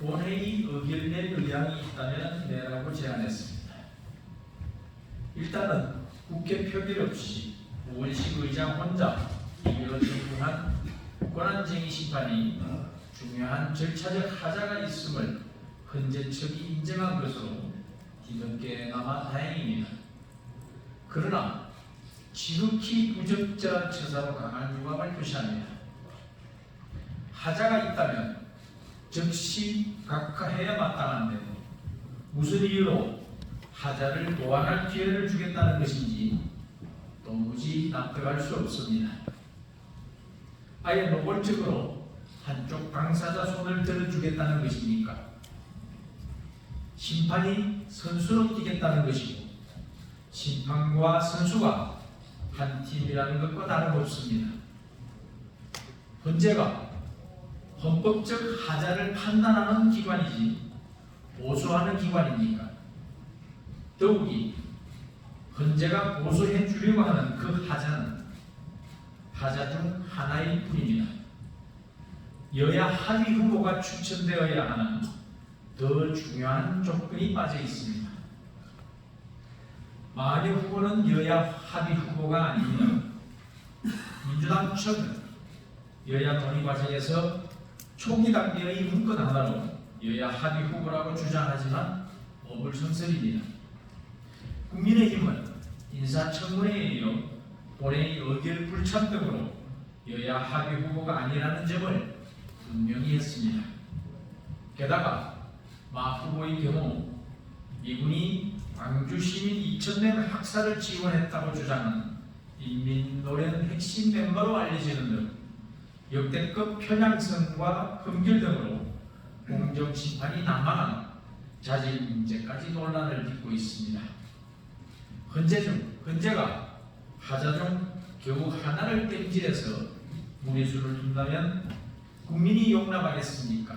본회의 의결될 의향이 있다면 내라고 제안했습니다. 일단은 국회 표결 없이 우원식 의장 혼자 이별을 제공한 권한쟁의 심판이 중요한 절차적 하자가 있음을 헌재 측이 인정한 것으로 뒤늦게나마 다행입니다. 그러나 지극히 부적절한 처사로 강한 유감을 표시합니다. 하자가 있다면 즉시 각하해야 마땅한데 무슨 이유로 하자를 보완할 기회를 주겠다는 것인지 도무지 납득할 수 없습니다. 아예 노골적으로 한쪽 당사자 손을 들어주겠다는 것입니까? 심판이 선수로 뛰겠다는 것이고 심판과 선수가 한 팀이라는 것과 다름없습니다. 헌재가 헌법적 하자를 판단하는 기관이지 보수하는 기관입니까? 더욱이 헌재가 보수해 주려고 하는 그 하자는 하자 중 하나일 뿐입니다. 여야 합의 후보가 추천되어야 하는 더 중요한 조건이 빠져 있습니다. 만약 후보는 여야 합의 후보가 아니면 민주당 측은 여야 논의 과정에서 초기 단계의 문건 하나로 여야 합의 후보라고 주장하지만 어불성설입니다. 국민의힘은 인사청문회에 이어 본회의 의결 불참 등으로 여야 합의 후보가 아니라는 점을 분명히 했습니다. 게다가 마 후보의 경우 미군이 광주 시민 2,000명 학살을 지원했다고 주장하는 인민노련 핵심 멤버로 알려지는 등 역대급 편향성과 흠결 등으로 공정 심판이 난망한 자질 문제까지 논란을 빚고 있습니다. 헌재 중 헌재가 하자 중 겨우 하나를 땜질해서 무리수를 둔다면 국민이 용납하겠습니까?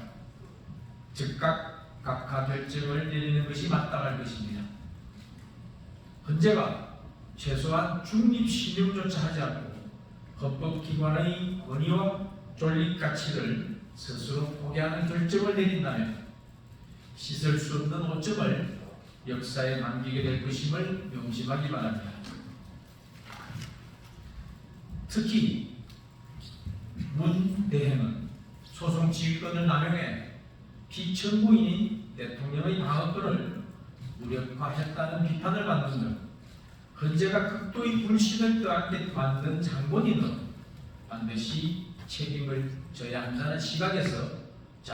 즉각 각하 결정을 내리는 것이 마땅할 것입니다. 헌재가 최소한 중립 신용조차 하지 않고 헌법기관의 권위와 존립 가치를 스스로 포기하는 결정을 내린다면 씻을 수 없는 오점을 역사에 남기게 될 것임을 명심하기 바랍니다. 특히 문 대행은 소송 지휘권을 남용해 피청구인인 대통령의 방어권을 무력화했다는 비판을 받는 등 헌재가 극도의 불신을 떠안게 만든 장본인은 반드시 책임을 져야 한다는 시각에서